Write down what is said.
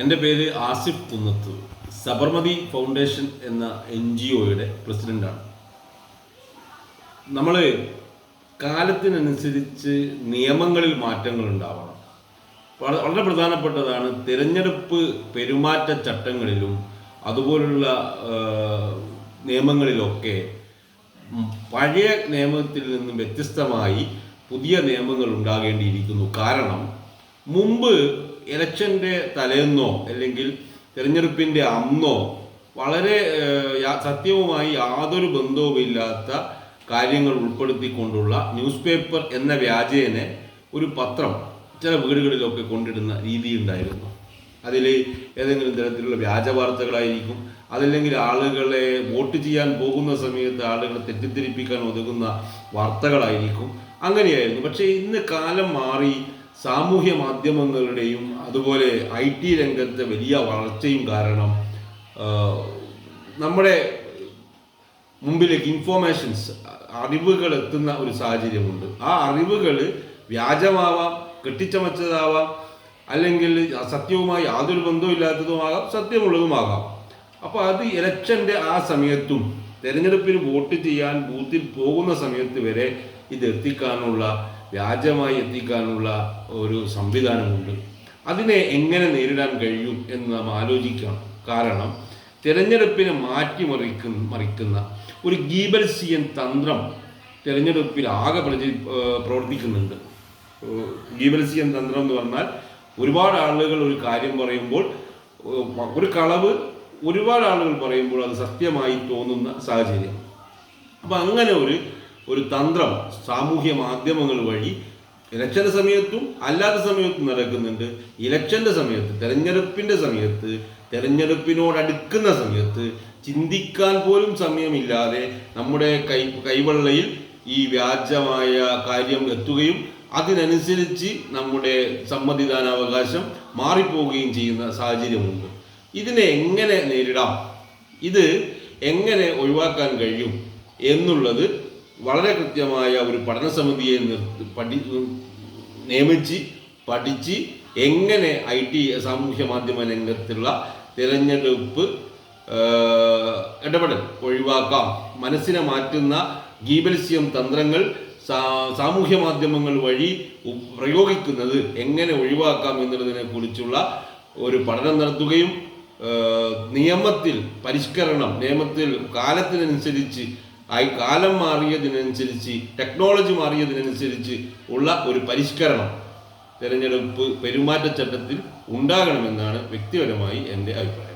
എന്റെ പേര് ആസിഫ് കുന്നത്ത് സബർമതി ഫൗണ്ടേഷൻ എന്ന എൻ ജി ഒയുടെ പ്രസിഡന്റാണ് നമ്മൾ കാലത്തിനനുസരിച്ച് നിയമങ്ങളിൽ മാറ്റങ്ങൾ ഉണ്ടാവണം. വളരെ പ്രധാനപ്പെട്ടതാണ് തിരഞ്ഞെടുപ്പ് പെരുമാറ്റ ചട്ടങ്ങളിലും അതുപോലുള്ള നിയമങ്ങളിലൊക്കെ പഴയ നിയമത്തിൽ നിന്നും വ്യത്യസ്തമായി പുതിയ നിയമങ്ങൾ ഉണ്ടാകേണ്ടിയിരിക്കുന്നു. കാരണം മുമ്പ് ഇലക്ഷന്റെ തലേന്നോ അല്ലെങ്കിൽ തിരഞ്ഞെടുപ്പിന്റെ അന്നോ വളരെ സത്യവുമായി യാതൊരു ബന്ധവുമില്ലാത്ത കാര്യങ്ങൾ ഉൾപ്പെടുത്തിക്കൊണ്ടുള്ള ന്യൂസ് പേപ്പർ എന്ന വ്യാജേനെ ഒരു പത്രം ചില വീടുകളിലൊക്കെ കൊണ്ടിടുന്ന രീതി ഉണ്ടായിരുന്നു അതിൽ ഏതെങ്കിലും തരത്തിലുള്ള വ്യാജ വാർത്തകളായിരിക്കും. അതല്ലെങ്കിൽ ആളുകളെ വോട്ട് ചെയ്യാൻ പോകുന്ന സമയത്ത് ആളുകളെ തെറ്റിദ്ധരിപ്പിക്കാൻ ഒതുങ്ങുന്ന വാർത്തകളായിരിക്കും. അങ്ങനെയായിരുന്നു. പക്ഷേ ഇന്ന് കാലം മാറി സാമൂഹ്യ മാധ്യമങ്ങളുടെയും അതുപോലെ ഐ ടി രംഗത്തെ വലിയ വളർച്ചയും കാരണം നമ്മുടെ മുമ്പിലേക്ക് ഇൻഫോർമേഷൻസ് അറിവുകൾ എത്തുന്ന ഒരു സാഹചര്യമുണ്ട്. ആ അറിവുകൾ വ്യാജമാവാം കെട്ടിച്ചമച്ചതാവാം അല്ലെങ്കിൽ സത്യവുമായി യാതൊരു ബന്ധവുമില്ലാത്തതുമാകാം സത്യമുള്ളതുമാകാം. അപ്പോൾ അത് ഇലക്ഷന്റെ ആ സമയത്തും തെരഞ്ഞെടുപ്പിന് വോട്ട് ചെയ്യാൻ ബൂത്തിൽ പോകുന്ന സമയത്ത് വരെ ഇത് എത്തിക്കാനുള്ള വ്യാജമായി എത്തിക്കാനുള്ള ഒരു സംവിധാനമുണ്ട്. അതിനെ എങ്ങനെ നേരിടാൻ കഴിയും എന്ന് നാം ആലോചിക്കണം കാരണം തിരഞ്ഞെടുപ്പിനെ മാറ്റിമറിക്കുന്ന മറിക്കുന്ന ഒരു ഗീബൽസിയൻ തന്ത്രം തിരഞ്ഞെടുപ്പിൽ ആകെ പ്രചരി പ്രവർത്തിക്കുന്നുണ്ട്. ഗീബൽസിയൻ തന്ത്രം എന്ന് പറഞ്ഞാൽ ഒരുപാട് ആളുകൾ ഒരു കാര്യം പറയുമ്പോൾ ഒരു കളവ് ഒരുപാട് ആളുകൾ പറയുമ്പോൾ അത് സത്യമായി തോന്നുന്ന സാഹചര്യം. അപ്പം അങ്ങനെ ഒരു ഒരു തന്ത്രം സാമൂഹ്യ മാധ്യമങ്ങൾ വഴി ഇലക്ഷന്റെ സമയത്തും അല്ലാത്ത സമയത്തും നടക്കുന്നുണ്ട്. ഇലക്ഷന്റെ സമയത്ത് തെരഞ്ഞെടുപ്പിന്റെ സമയത്ത് തെരഞ്ഞെടുപ്പിനോടടുക്കുന്ന സമയത്ത് ചിന്തിക്കാൻ പോലും സമയമില്ലാതെ നമ്മുടെ കൈ കൈവെള്ളയിൽ ഈ വ്യാജമായ കാര്യം എത്തുകയും അതിനനുസരിച്ച് നമ്മുടെ സമ്മതിദാനാവകാശം മാറിപ്പോവുകയും ചെയ്യുന്ന സാഹചര്യമുണ്ട്. ഇതിനെ എങ്ങനെ നേരിടാം? ഇത് എങ്ങനെ ഒഴിവാക്കാൻ കഴിയും? എന്നുള്ളത് വളരെ കൃത്യമായ ഒരു പഠന സമിതിയെ പഠി നിയമിച്ച് പഠിച്ച് എങ്ങനെ ഐ ടി സാമൂഹ്യ മാധ്യമ രംഗത്തുള്ള തിരഞ്ഞെടുപ്പ് ഇടപെടൽ ഒഴിവാക്കാം. മനസ്സിനെ മാറ്റുന്ന ഗീബൽസ്യം തന്ത്രങ്ങൾ സാമൂഹ്യ മാധ്യമങ്ങൾ വഴി പ്രയോഗിക്കുന്നത് എങ്ങനെ ഒഴിവാക്കാം എന്നുള്ളതിനെ കുറിച്ചുള്ള ഒരു പഠനം നടത്തുകയും നിയമത്തിൽ പരിഷ്കരണം നിയമത്തിൽ കാലത്തിനനുസരിച്ച് ആയി കാലം മാറിയതിനനുസരിച്ച് ടെക്നോളജി മാറിയതിനനുസരിച്ച് ഉള്ള ഒരു പരിഷ്കരണം തെരഞ്ഞെടുപ്പ് പെരുമാറ്റച്ചട്ടത്തിൽ ഉണ്ടാകണമെന്നാണ് വ്യക്തിപരമായി എന്റെ അഭിപ്രായം.